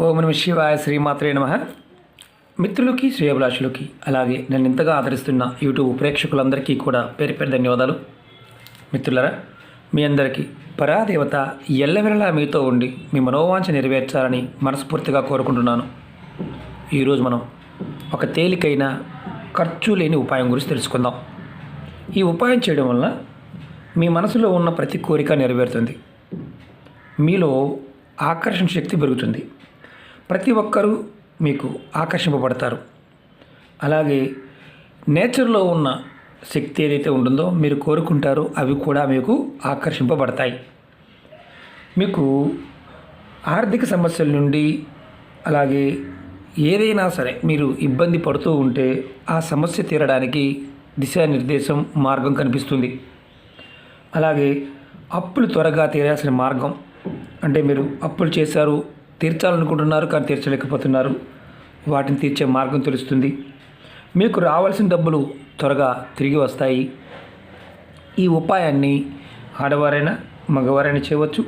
ఓం నమ శివాయ శ్రీమాత్రే నమ. మిత్రులకి శ్రేయభిలాషులకి అలాగే నన్ను ఇంతగా ఆదరిస్తున్న యూట్యూబ్ ప్రేక్షకులందరికీ కూడా పేరు పేరు ధన్యవాదాలు. మిత్రులరా మీ అందరికీ పరాదేవత ఎల్లవెల్లలా మీతో ఉండి మీ మనోవాంఛ నెరవేర్చాలని మనస్ఫూర్తిగా కోరుకుంటున్నాను. ఈరోజు మనం ఒక తేలికైన ఖర్చు లేని ఉపాయం గురించి తెలుసుకుందాం. ఈ ఉపాయం చేయడం వల్ల మీ మనసులో ఉన్న ప్రతి కోరిక నెరవేరుతుంది. మీలో ఆకర్షణ శక్తి పెరుగుతుంది. ప్రతి ఒక్కరూ మీకు ఆకర్షింపబడతారు. అలాగే నేచర్లో ఉన్న శక్తి ఏదైతే ఉంటుందో మీరు కోరుకుంటారో అవి కూడా మీకు ఆకర్షింపబడతాయి. మీకు ఆర్థిక సమస్యల నుండి అలాగే ఏదైనా సరే మీరు ఇబ్బంది పడుతూ ఉంటే ఆ సమస్య తీరడానికి దిశానిర్దేశం మార్గం కనిపిస్తుంది. అలాగే అప్పులు త్వరగా తీరాల్సిన మార్గం అంటే మీరు అప్పులు చేశారు తీర్చాలనుకుంటున్నారు కానీ తీర్చలేకపోతున్నారు. వాటిని తీర్చే మార్గం తెలుస్తుంది. మీకు రావాల్సిన డబ్బులు త్వరగా తిరిగి వస్తాయి. ఈ ఉపాయాన్ని ఆడవారైనా మగవారైనా చేయవచ్చు.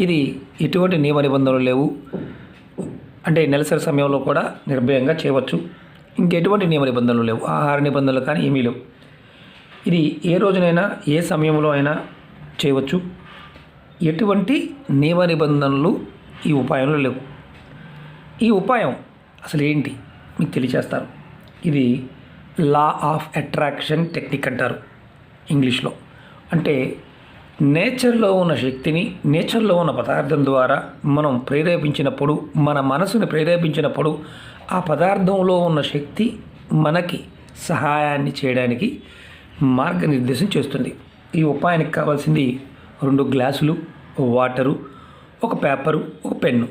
ఇది ఎటువంటి నియమ నిబంధనలు లేవు. అంటే నెలసరి సమయంలో కూడా నిర్భయంగా చేయవచ్చు. ఇంకెటువంటి నియమ నిబంధనలు లేవు. ఆహార నిబంధనలు కానీ ఏమీ లేవు. ఇది ఏ రోజునైనా ఏ సమయంలో అయినా చేయవచ్చు. ఎటువంటి నియమ నిబంధనలు ఈ ఉపాయంలో లేవు. ఈ ఉపాయం అసలు ఏంటి? మీకు తెలియచేస్తారు ఇది లా ఆఫ్ అట్రాక్షన్ టెక్నిక్ అంటారు ఇంగ్లీష్లో. అంటే నేచర్లో ఉన్న శక్తిని నేచర్లో ఉన్న పదార్థం ద్వారా మనం ప్రేరేపించినప్పుడు మన మనసుని ప్రేరేపించినప్పుడు ఆ పదార్థంలో ఉన్న శక్తి మనకి సహాయాన్ని చేయడానికి మార్గనిర్దేశం చేస్తుంది. ఈ ఉపాయానికి కావాల్సింది రెండు గ్లాసులు వాటరు ఒక పేపరు ఒక పెన్ను.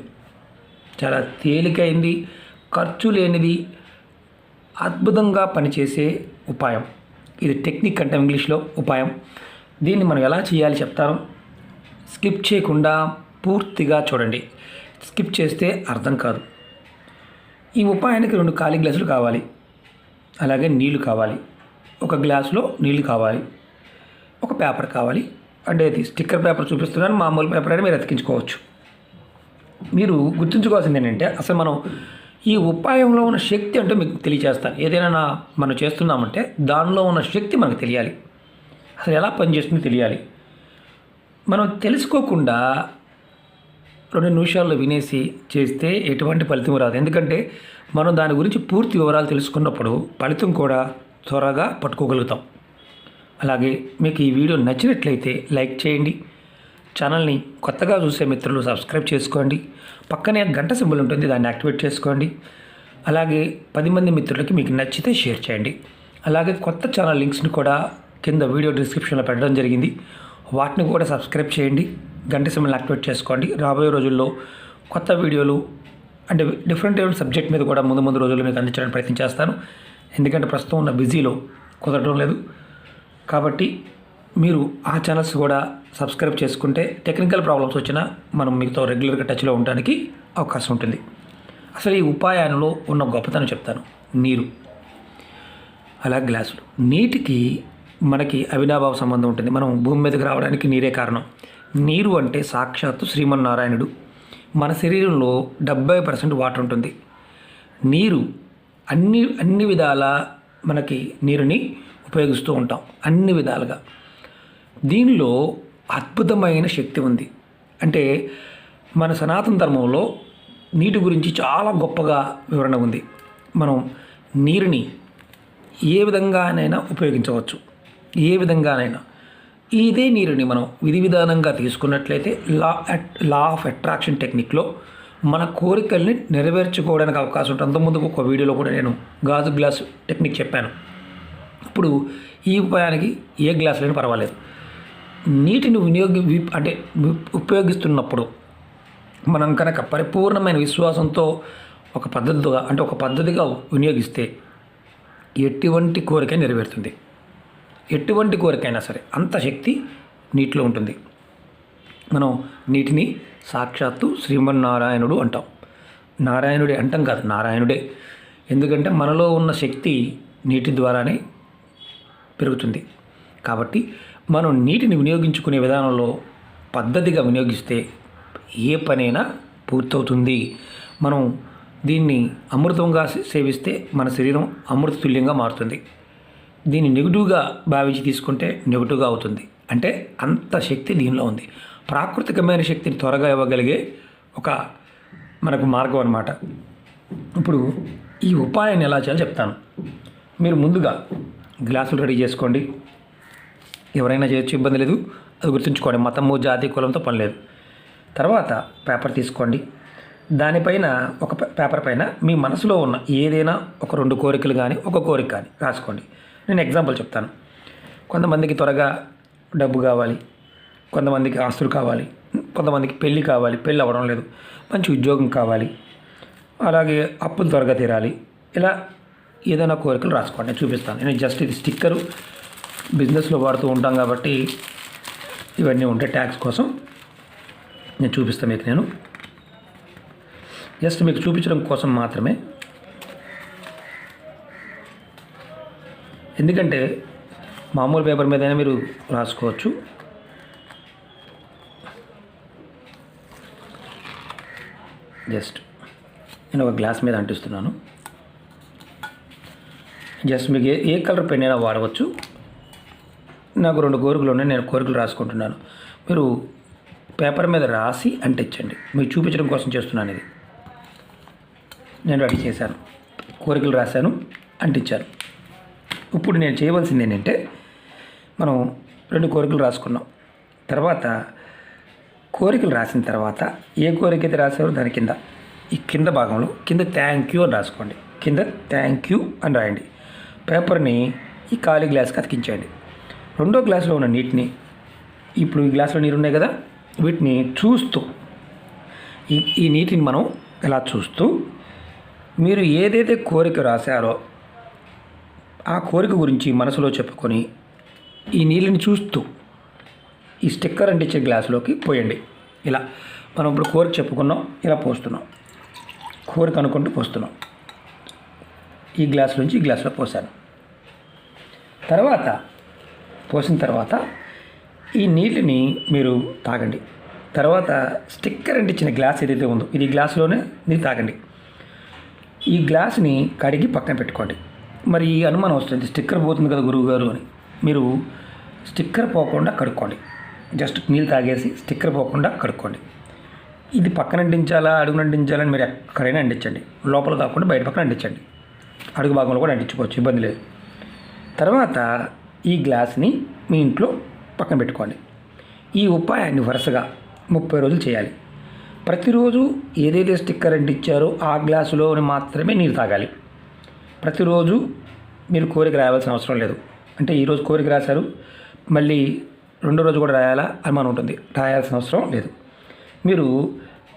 చాలా తేలికైంది ఖర్చు లేనిది అద్భుతంగా పనిచేసే ఉపాయం. ఇది టెక్నిక్ అంటే ఇంగ్లీష్లో ఉపాయం. దీన్ని మనం ఎలా చేయాలి చెప్తాను? స్కిప్ చేయకుండా పూర్తిగా చూడండి. స్కిప్ చేస్తే అర్థం కాదు. ఈ ఉపాయానికి రెండు ఖాళీ గ్లాసులు కావాలి. అలాగే నీళ్ళు కావాలి. ఒక గ్లాసులో నీళ్ళు కావాలి. ఒక పేపర్ కావాలి. అంటే ఇది స్టిక్కర్ పేపర్ చూపిస్తున్నాను మామూలు పేపర్ అని మీరు అతికించుకోవచ్చు మీరు గుర్తుంచుకోవాల్సింది ఏంటంటే అసలు మనం ఈ ఉపాయంలో ఉన్న శక్తి అంటే మీకు తెలియచేస్తాను. ఏదైనా మనం చేస్తున్నామంటే దానిలో ఉన్న శక్తి మనకు తెలియాలి. అసలు ఎలా పనిచేస్తుందో తెలియాలి. మనం తెలుసుకోకుండా రెండు నిమిషాల్లో వినేసి చేస్తే ఎటువంటి ఫలితం రాదు. ఎందుకంటే మనం దాని గురించి పూర్తి వివరాలు తెలుసుకున్నప్పుడు ఫలితం కూడా త్వరగా పట్టుకోగలుగుతాం. అలాగే మీకు ఈ వీడియో నచ్చినట్లయితే లైక్ చేయండి. ఛానల్ని కొత్తగా చూసే మిత్రులు సబ్స్క్రైబ్ చేసుకోండి. పక్కనే గంట సింబల్ ఉంటుంది దాన్ని యాక్టివేట్ చేసుకోండి. అలాగే పది మంది మిత్రులకి మీకు నచ్చితే షేర్ చేయండి. అలాగే కొత్త ఛానల్ లింక్స్ని కూడా కింద వీడియో డిస్క్రిప్షన్లో పెట్టడం జరిగింది. వాటిని కూడా సబ్స్క్రైబ్ చేయండి. గంట సింబల్ని యాక్టివేట్ చేసుకోండి. రాబోయే రోజుల్లో కొత్త వీడియోలు అంటే డిఫరెంట్ డిఫరెంట్ సబ్జెక్ట్ మీద కూడా ముందు ముందు రోజుల్లో మీకు అందించడానికి ప్రయత్నం చేస్తాను. ఎందుకంటే ప్రస్తుతం ఉన్న బిజీలో కుదరడం లేదు. కాబట్టి మీరు ఆ ఛానల్స్ కూడా సబ్స్క్రైబ్ చేసుకుంటే టెక్నికల్ ప్రాబ్లమ్స్ వచ్చినా మనం మీతో రెగ్యులర్గా టచ్లో ఉండడానికి అవకాశం ఉంటుంది. అసలు ఈ ఉపాయాలలో ఉన్న గొప్పతనం చెప్తాను. నీరు అలా గ్లాసులు నీటికి మనకి అవినాభావ సంబంధం ఉంటుంది. మనం భూమి మీదకి రావడానికి నీరే కారణం. నీరు అంటే సాక్షాత్తు శ్రీమన్నారాయణుడు. మన శరీరంలో డెబ్బై పర్సెంట్ వాటర్ ఉంటుంది. నీరు అన్ని అన్ని విధాల మనకి నీరుని ఉపయోగిస్తూ ఉంటాం అన్ని విధాలుగా. దీనిలో అద్భుతమైన శక్తి ఉంది. అంటే మన సనాతన ధర్మంలో నీటి గురించి చాలా గొప్పగా వివరణ ఉంది. మనం నీరుని ఏ విధంగానైనా ఉపయోగించవచ్చు. ఏ విధంగానైనా. ఇదే నీరుని మనం విధి విధానంగా తీసుకున్నట్లయితే లా లా ఆఫ్ అట్రాక్షన్ టెక్నిక్లో మన కోరికల్ని నెరవేర్చుకోవడానికి అవకాశం ఉంటుంది. అంతకుముందు ఒక వీడియోలో కూడా నేను గాజు గ్లాస్ టెక్నిక్ చెప్పాను. అప్పుడు ఈ ఉపాయానికి ఏ గ్లాసులైనా పర్వాలేదు. నీటిని వినియోగి అంటే ఉపయోగిస్తున్నప్పుడు మనం కనుక పరిపూర్ణమైన విశ్వాసంతో ఒక పద్ధతిగా అంటే ఒక పద్ధతిగా వినియోగిస్తే ఎటువంటి కోరిక నెరవేరుతుంది? ఎటువంటి కోరికైనా సరే అంత శక్తి నీటిలో ఉంటుంది. మనం నీటిని సాక్షాత్తు శ్రీమన్నారాయణుడు అంటాం. నారాయణుడే అంటాం కాదు నారాయణుడే. ఎందుకంటే మనలో ఉన్న శక్తి నీటి ద్వారానే పెరుగుతుంది. కాబట్టి మనం నీటిని వినియోగించుకునే విధానంలో పద్ధతిగా వినియోగిస్తే ఏ పనైనా పూర్తవుతుంది. మనం దీన్ని అమృతంగా సేవిస్తే మన శరీరం అమృత తుల్యంగా మారుతుంది. దీన్ని నెగిటివ్గా భావించి తీసుకుంటే నెగిటివ్గా అవుతుంది. అంటే అంత శక్తి దీనిలో ఉంది. ప్రాకృతికమైన శక్తిని త్వరగా ఇవ్వగలిగే ఒక మనకు మార్గం అన్నమాట. ఇప్పుడు ఈ ఉపాయాన్ని ఎలా చేయాలో చెప్తాను. మీరు ముందుగా గ్లాసులు రెడీ చేసుకోండి. ఎవరైనా చేయొచ్చు ఇబ్బంది లేదు. అది గుర్తుంచుకోండి మతము జాతి కులంతో పని లేదు. తర్వాత పేపర్ తీసుకోండి. దానిపైన ఒక పేపర్ పైన మీ మనసులో ఉన్న ఏదైనా ఒక రెండు కోరికలు కానీ ఒక కోరిక కానీ రాసుకోండి. నేను ఎగ్జాంపుల్ చెప్తాను. కొంతమందికి త్వరగా డబ్బు కావాలి కొంతమందికి ఆస్తులు కావాలి కొంతమందికి పెళ్ళి కావాలి పెళ్ళి అవ్వడం లేదు మంచి ఉద్యోగం కావాలి అలాగే అప్పులు త్వరగా తీరాలి ఇలా ఏదైనా కోరికలు రాసుకోండి. నేను చూపిస్తాను. నేను జస్ట్ ఇది స్టిక్కరు బిజినెస్లో వాడుతూ ఉంటాం కాబట్టి ఇవన్నీ ఉంటాయి ట్యాక్స్ కోసం నేను చూపిస్తాను మీకు నేను. జస్ట్ మీకు చూపించడం కోసం మాత్రమే. ఎందుకంటే మామూలు పేపర్ మీదైనా మీరు రాసుకోవచ్చు. జస్ట్ నేను ఒక గ్లాస్ మీద అంటిస్తున్నాను. జస్ట్ మీకు ఏ ఏ కలర్ పెన్ అయినా వాడవచ్చు. నాకు రెండు కోరికలు ఉన్నాయి నేను కోరికలు రాసుకుంటున్నాను. మీరు పేపర్ మీద రాసి అంటించండి మీకు చూపించడం కోసం చేస్తున్నాను ఇది. నేను రెడీ చేశాను. కోరికలు రాశాను అంటించాను ఇప్పుడు నేను చేయవలసింది ఏంటంటే మనం రెండు కోరికలు రాసుకున్నాం. తర్వాత కోరికలు రాసిన తర్వాత ఏ కోరిక అయితే రాసారో దాని కింద ఈ కింద భాగంలో కింద థ్యాంక్ యూ అని రాసుకోండి. కింద థ్యాంక్ యూ అని రాయండి. పేపర్ని ఈ ఖాళీ గ్లాస్కి అతికించండి. రెండో గ్లాసులో ఉన్న నీటిని ఇప్పుడు ఈ గ్లాసులో నీరు ఉన్నాయి కదా వీటిని చూస్తూ ఈ ఈ నీటిని మనం ఇలా చూస్తూ మీరు ఏదైతే కోరిక రాశారో ఆ కోరిక గురించి మనసులో చెప్పుకొని ఈ నీళ్ళని చూస్తూ ఈ స్టిక్కర్ అంటించే గ్లాసులోకి పోయండి. ఇలా మనం ఇప్పుడు కోరిక చెప్పుకున్నాం ఇలా పోస్తున్నాం. కోరిక అనుకుంటూ పోస్తున్నాం. ఈ గ్లాస్ నుంచి ఈ గ్లాసులో పోసాను. తర్వాత పోసిన తర్వాత ఈ నీటిని మీరు తాగండి. తర్వాత స్టిక్కర్ అంటించిన గ్లాస్ ఏదైతే ఉందో ఇది గ్లాసులోనే నీరు తాగండి. ఈ గ్లాస్ని కడిగి పక్కన పెట్టుకోండి. మరి ఈ అనుమానం వస్తుంది స్టిక్కర్ పోతుంది కదా గురువు గారు అని. మీరు స్టిక్కర్ పోకుండా కడుక్కోండి. జస్ట్ నీళ్ళు తాగేసి స్టిక్కర్ పోకుండా కడుక్కోండి. ఇది పక్కన అంటించాలా అడుగున అంటించాలని మీరు ఎక్కడైనా అంటించండి. లోపల కాకుండా బయట పక్కన అంటించండి. అడుగు భాగంలో కూడా అంటించుకోవచ్చు ఇబ్బంది లేదు. తర్వాత ఈ గ్లాస్ని మీ ఇంట్లో పక్కన పెట్టుకోండి ఈ ఉపాయాన్ని వరుసగా ముప్పై రోజులు చేయాలి. ప్రతిరోజు ఏదైతే స్టిక్కర్ అంటించారో ఆ గ్లాసులోని మాత్రమే నీరు తాగాలి. ప్రతిరోజు మీరు కోరిక రాయాల్సిన అవసరం లేదు. అంటే ఈరోజు కోరిక రాశారు మళ్ళీ రెండో రోజు కూడా రాయాలా అనుమానం ఉంటుంది. రాయాల్సిన అవసరం లేదు. మీరు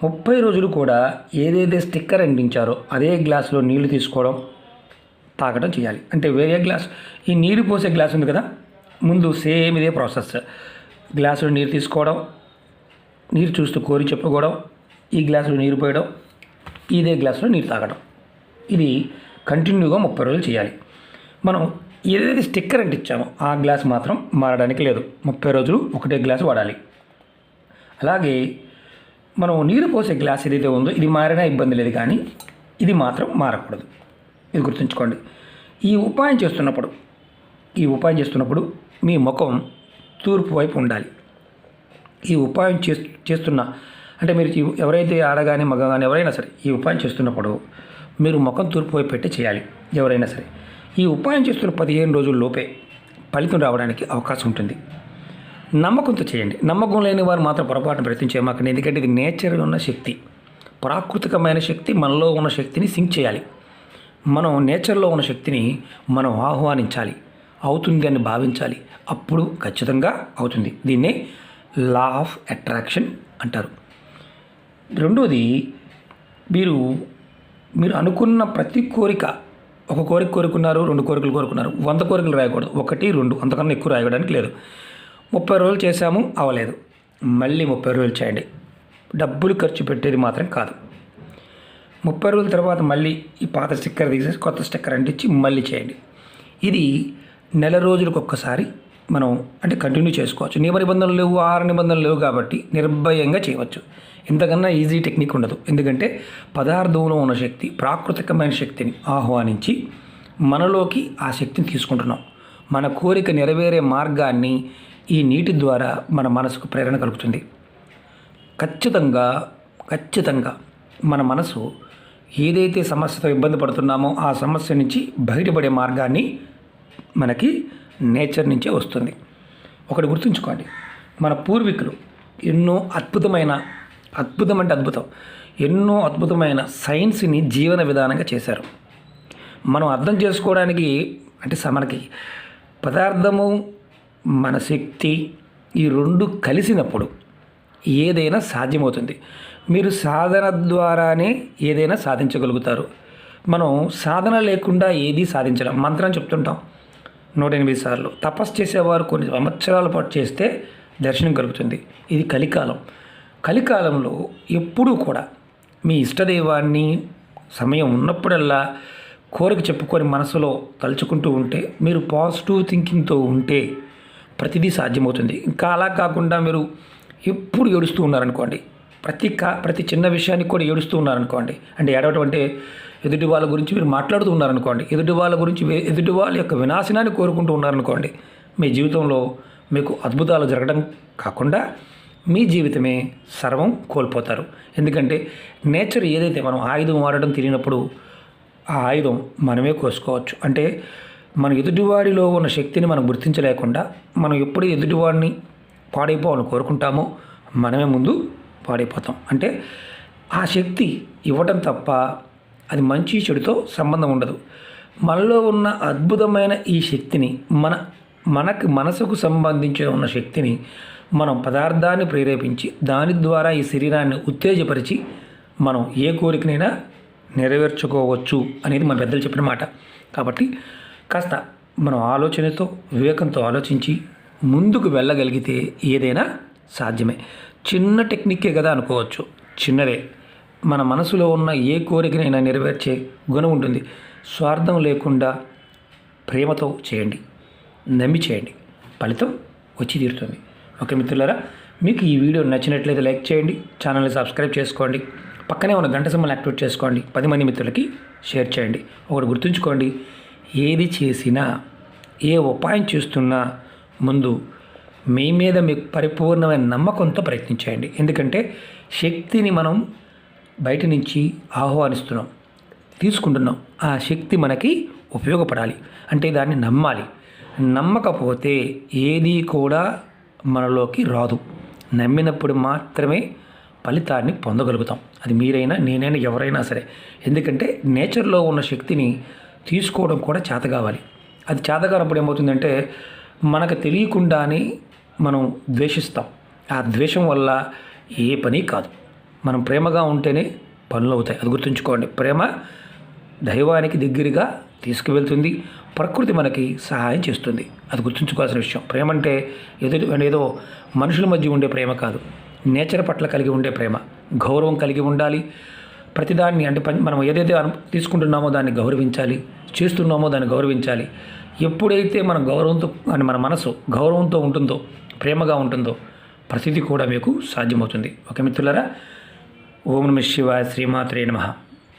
ముప్పై రోజులు కూడా ఏదైతే స్టిక్కర్ అంటించారో అదే గ్లాసులో నీళ్ళు తీసుకోవడం తాగడం చేయాలి. అంటే వేరే గ్లాస్ ఈ నీరు పోసే గ్లాస్ ఉంది కదా ముందు సేమ్ ఇదే ప్రాసెస్. గ్లాసులో నీరు తీసుకోవడం నీరు చూస్తూ కోరి చెప్పుకోవడం ఈ గ్లాసులో నీరు పోయడం ఇదే గ్లాసులో నీరు తాగడం ఇది కంటిన్యూగా ముప్పై రోజులు చేయాలి. మనం ఏదైతే స్టిక్కర్ అంటే ఇచ్చామో ఆ గ్లాస్ మాత్రం మారడానికి లేదు. ముప్పై రోజులు ఒకటే గ్లాస్ వాడాలి. అలాగే మనం నీరు పోసే గ్లాస్ ఏదైతే ఉందో ఇది మారినా ఇబ్బంది లేదు కానీ ఇది మాత్రం మారకూడదు. ఇది గుర్తుంచుకోండి. ఈ ఉపాయం చేస్తున్నప్పుడు ఈ ఉపాయం చేస్తున్నప్పుడు మీ ముఖం తూర్పు వైపు ఉండాలి. ఈ ఉపాయం చేస్ చేస్తున్న అంటే మీరు ఎవరైతే ఆడగానే మగ కానీ ఎవరైనా సరే ఈ ఉపాయం చేస్తున్నప్పుడు మీరు ముఖం తూర్పు వైపు పెట్టి చేయాలి ఎవరైనా సరే. ఈ ఉపాయం చేస్తున్న పదిహేను రోజుల లోపే ఫలితం రావడానికి అవకాశం ఉంటుంది. నమ్మకంతో చేయండి. నమ్మకం లేని వారు మాత్రం పొరపాటున ప్రయత్నించే చేయమాకండి. ఎందుకంటే ఇది నేచర్లో ఉన్న శక్తి. ప్రాకృతికమైన శక్తి మనలో ఉన్న శక్తిని సింక్ చేయాలి. మనం నేచర్లో ఉన్న శక్తిని మనం ఆహ్వానించాలి అవుతుంది అని భావించాలి. అప్పుడు ఖచ్చితంగా అవుతుంది. దీన్నే లా ఆఫ్ అట్రాక్షన్ అంటారు. రెండోది మీరు మీరు అనుకున్న ప్రతి కోరిక ఒక కోరిక కోరుకున్నారు రెండు కోరికలు కోరుకున్నారు వంద కోరికలు రాయకూడదు. ఒకటి రెండు అంతకన్నా ఎక్కువ రాయడానికి లేదు. ముప్పై రోజులు చేశాము అవలేదు మళ్ళీ ముప్పై రోజులు చేయండి. డబ్బులు ఖర్చు పెట్టేది మాత్రం కాదు. ముప్పై రోజుల తర్వాత మళ్ళీ ఈ పాత స్టిక్కర్ తీసేసి కొత్త స్టిక్కర్ అంటించి మళ్ళీ చేయండి. ఇది నెల రోజులకు ఒక్కసారి మనం అంటే కంటిన్యూ చేసుకోవచ్చు. నియమ నిబంధనలు లేవు ఆహార నిబంధనలు లేవు కాబట్టి నిర్భయంగా చేయవచ్చు. ఇంతకన్నా ఈజీ టెక్నిక్ ఉండదు. ఎందుకంటే పదార్థంలో ఉన్న శక్తి ప్రాకృతికమైన శక్తిని ఆహ్వానించి మనలోకి ఆ శక్తిని తీసుకుంటున్నాం. మన కోరిక నెరవేరే మార్గాన్ని ఈ నీటి ద్వారా మన మనసుకు ప్రేరణ కలుగుతుంది. ఖచ్చితంగా ఖచ్చితంగా మన మనసు ఏదైతే సమస్యతో ఇబ్బంది పడుతున్నామో ఆ సమస్య నుంచి బయటపడే మార్గాన్ని మనకి నేచర్ నుంచే వస్తుంది. ఒకటి గుర్తుంచుకోండి. మన పూర్వీకులు ఎన్నో అద్భుతమైన అద్భుతం అంటే అద్భుతం. ఎన్నో అద్భుతమైన సైన్స్ని జీవన విధానంగా చేశారు. మనం అర్థం చేసుకోవడానికి అంటే మనకి పదార్థము మన శక్తి ఈ రెండు కలిసినప్పుడు ఏదైనా సాధ్యమవుతుంది. మీరు సాధన ద్వారానే ఏదైనా సాధించగలుగుతారు. మనం సాధన లేకుండా ఏది సాధించలేం. మంత్రం చెప్తుంటాం. నూట ఎనిమిది సార్లు. తపస్సు చేసేవారు కొన్ని సంవత్సరాల పాటు చేస్తే దర్శనం కలుగుతుంది. ఇది కలికాలం. కలికాలంలో ఎప్పుడూ కూడా మీ ఇష్టదైవాన్ని సమయం ఉన్నప్పుడల్లా కోరిక చెప్పుకొని మనసులో తలుచుకుంటూ ఉంటే మీరు పాజిటివ్ థింకింగ్తో ఉంటే ప్రతిదీ సాధ్యమవుతుంది. ఇంకా అలా కాకుండా మీరు ఎప్పుడు ఏడుస్తూ ఉన్నారనుకోండి ప్రతి కా ప్రతి చిన్న విషయానికి కూడా ఏడుస్తూ ఉన్నారనుకోండి. అంటే ఏడవటం అంటే ఎదుటి వాళ్ళ గురించి మీరు మాట్లాడుతూ ఉన్నారనుకోండి. ఎదుటి వాళ్ళ గురించి ఎదుటి వాళ్ళ యొక్క వినాశనాన్ని కోరుకుంటూ ఉన్నారనుకోండి. మీ జీవితంలో మీకు అద్భుతాలు జరగడం కాకుండా మీ జీవితమే సర్వం కోల్పోతారు. ఎందుకంటే నేచర్ ఏదైతే మనం ఆయుధం వాడడం తెలియనప్పుడు ఆ ఆయుధం మనమే కోసుకోవచ్చు. అంటే మన ఎదుటివాడిలో ఉన్న శక్తిని మనం గుర్తించలేకుండా మనం ఎప్పుడు ఎదుటివాడిని పాడైపోవాలని కోరుకుంటామో మనమే ముందు పాడైపోతాం. అంటే ఆ శక్తి ఇవ్వడం తప్ప అది మంచి చెడుతో సంబంధం ఉండదు. మనలో ఉన్న అద్భుతమైన ఈ శక్తిని మన మనకు మనసుకు సంబంధించి ఉన్న శక్తిని మనం పదార్థాన్ని ప్రేరేపించి దాని ద్వారా ఈ శరీరాన్ని ఉత్తేజపరిచి మనం ఏ కోరికనైనా నెరవేర్చుకోవచ్చు అనేది మన పెద్దలు చెప్పిన మాట. కాబట్టి కాస్త మనం ఆలోచనతో వివేకంతో ఆలోచించి ముందుకు వెళ్ళగలిగితే ఏదైనా సాధ్యమే. చిన్న టెక్నిక్కే కదా అనుకోవచ్చు. చిన్నదే. మన మనసులో ఉన్న ఏ కోరికనైనా నెరవేర్చే గుణం ఉంటుంది. స్వార్థం లేకుండా ప్రేమతో చేయండి. నమ్మి చేయండి. ఫలితం వచ్చి తీరుతుంది. ఓకే మిత్రులారా మీకు ఈ వీడియో నచ్చినట్లయితే లైక్ చేయండి ఛానల్ని సబ్స్క్రైబ్ చేసుకోండి పక్కనే ఉన్న గంట సమ్మల్ని యాక్టివేట్ చేసుకోండి పది మంది మిత్రులకి షేర్ చేయండి. ఒకటి గుర్తుంచుకోండి ఏది చేసినా ఏ ఉపాయం చేస్తున్నా ముందు మీ మీద మీకు పరిపూర్ణమైన నమ్మకంతో ప్రయత్నించేయండి. ఎందుకంటే శక్తిని మనం బయట నుంచి ఆహ్వానిస్తున్నాం తీసుకుంటున్నాం. ఆ శక్తి మనకి ఉపయోగపడాలి. అంటే దాన్ని నమ్మాలి. నమ్మకపోతే ఏది కూడా మనలోకి రాదు. నమ్మినప్పుడు మాత్రమే ఫలితాన్ని పొందగలుగుతాం. అది మీరైనా నేనైనా ఎవరైనా సరే. ఎందుకంటే నేచర్లో ఉన్న శక్తిని తీసుకోవడం కూడా చేత కావాలి అది చేత కానప్పుడు ఏమవుతుందంటే మనకు తెలియకుండానే మనం ద్వేషిస్తాం. ఆ ద్వేషం వల్ల ఏ పని కాదు. మనం ప్రేమగా ఉంటేనే పనులు అవుతాయి. అది గుర్తుంచుకోండి. ప్రేమ దైవానికి దగ్గరగా తీసుకువెళ్తుంది. ప్రకృతి మనకి సహాయం చేస్తుంది. అది గుర్తుంచుకోవాల్సిన విషయం. ప్రేమ అంటే ఎదుటి ఏదో మనుషుల మధ్య ఉండే ప్రేమ కాదు. నేచర్ పట్ల కలిగి ఉండే ప్రేమ. గౌరవం కలిగి ఉండాలి. ప్రతిదాన్ని అంటే మనం ఏదైతే తీసుకుంటున్నామో దాన్ని గౌరవించాలి. చేస్తున్నామో దాన్ని గౌరవించాలి. ఎప్పుడైతే మన గౌరవంతో అని మన మనసు గౌరవంతో ఉంటుందో ప్రేమగా ఉంటుందో ప్రతిదీ కూడా మీకు సాధ్యమవుతుంది. ఓకే మిత్రులరా? ఓం నమ శివాయ శ్రీమాత్రే నమః.